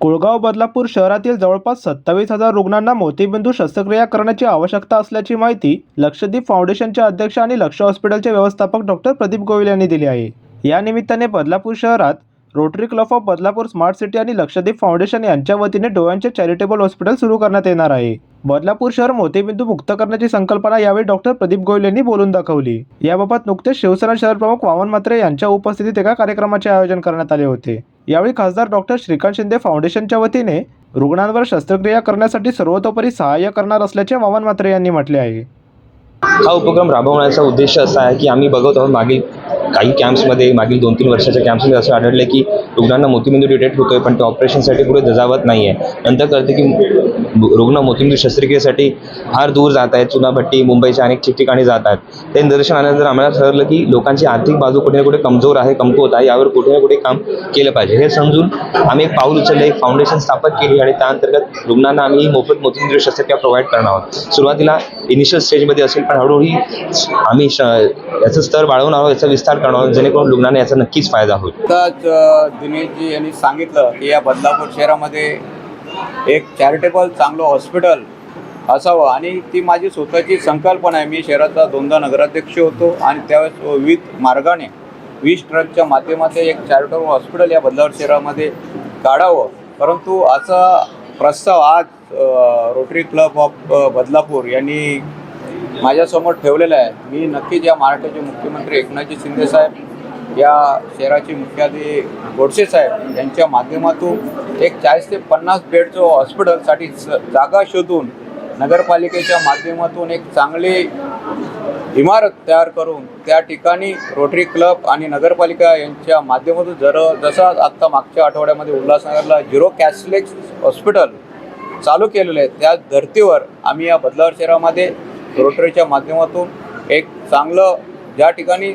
कुळगाव बदलापूर शहरातील जवळपास सत्तावीस हजार रुग्णांना मोतीबिंदू शस्त्रक्रिया करण्याची आवश्यकता असल्याची माहिती लक्षद्वीप फाउंडेशनचे अध्यक्ष आणि लक्ष हॉस्पिटलचे व्यवस्थापक डॉक्टर प्रदीप गोयल यांनी दिली आहे. या निमित्ताने बदलापूर शहरात rotary club of Badlapur smart city आणि लक्षद्वीप फाउंडेशन यांच्या वतीने डोळ्यांचे चॅरिटेबल हॉस्पिटल सुरू करण्यात येणार आहे. बदलापूर शहर मोतीबिंदू मुक्त करण्याची संकल्पना यावेळी डॉक्टर प्रदीप गोयल यांनी बोलून दाखवली. याबाबत नुकतेच शिवसेना शहर प्रमुख वामन म्हात्रे यांच्या उपस्थितीत एका कार्यक्रमाचे आयोजन करण्यात आले होते. यावेळी खासदार डॉक्टर श्रीकांत शिंदे फाउंडेशनच्या वतीने रुग्णांवर शस्त्रक्रिया करण्यासाठी सर्वतोपरी सहाय्य करणार असल्याचे वामन म्हात्रे यांनी म्हटले आहे. हा उपक्रम राबवण्याचा उद्देश असा आहे की आम्ही बघत आहोत मागील काही कॅम्प्समध्ये मागील दोन तीन वर्षाच्या कॅम्प्समध्ये असं आढळलं की रुग्णांना मोतीबिंदू डिटेक्ट होतो आहे पण ते ऑपरेशनसाठी पुढे दजावत नाही आहे नंतर कळते की रुग्ण मोतीबिंदू शस्त्रक्रियेसाठी फार दूर जात आहेत चुनाभट्टी मुंबईच्या अनेक ठिकठिकाणी जात आहेत. ते निदर्शन आल्यानंतर आम्हाला ठरलं की लोकांची आर्थिक बाजू कुठे ना कुठे कमजोर आहे कमकुवत आहे यावर कुठे ना कुठे काम केलं पाहिजे. हे समजून आम्ही एक पाऊल उचललं एक फाउंडेशन स्थापन केली आणि त्याअंतर्गत रुग्णांना आम्ही मोफत मोतीबिंदू शस्त्रक्रिया प्रोव्हाइड करणार आहोत. सुरुवातीला इनिशियल स्टेजमध्ये असेल पण हळूहळू आम्ही श याचं स्तर वाढवून आहोत याचा विस्तार करणार जेणेकरून रुग्णांना याचा नक्कीच फायदा होईल. आताच दिनेशजी यांनी सांगितलं की या बदलापूर शहरामध्ये एक चॅरिटेबल चांगलं हॉस्पिटल असावं. आणि ती माझी स्वतःची संकल्पना आहे. मी शहराचा दोनदा नगराध्यक्ष होतो आणि त्यावेळेस विविध मार्गाने वीस ट्रकच्या माध्यमातून एक चॅरिटेबल हॉस्पिटल या बदलापूर शहरामध्ये काढावं. परंतु असा प्रस्ताव आज रोटरी क्लब ऑफ बदलापूर यांनी माझ्यासमोर ठेवलेलं आहे. मी नक्कीच या महाराष्ट्राचे मुख्यमंत्री एकनाथजी शिंदे साहेब या शहराचे मुख्याधी गोडसे साहेब यांच्या माध्यमातून एक चाळीस ते पन्नास बेडचं हॉस्पिटलसाठी स- जागा शोधून नगरपालिकेच्या माध्यमातून एक चांगली इमारत तयार करून त्या ठिकाणी रोटरी क्लब आणि नगरपालिका यांच्या माध्यमातून जर जसं आत्ता मागच्या आठवड्यामध्ये उल्हासनगरला झिरो कॅशलेस हॉस्पिटल चालू केलेलं आहे त्या धर्तीवर आम्ही या बदलावर शहरामध्ये रोटरीच्या माध्यमातून एक चांगलं ज्या ठिकाणी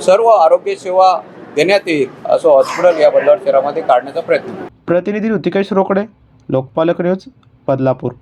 सर्व आरोग्य सेवा देण्यात येईल असं हॉस्पिटल या बदलावर शहरामध्ये काढण्याचा प्रयत्न. प्रतिनिधी ऋतिकेश रोकडे लोकपालक न्यूज बदलापूर.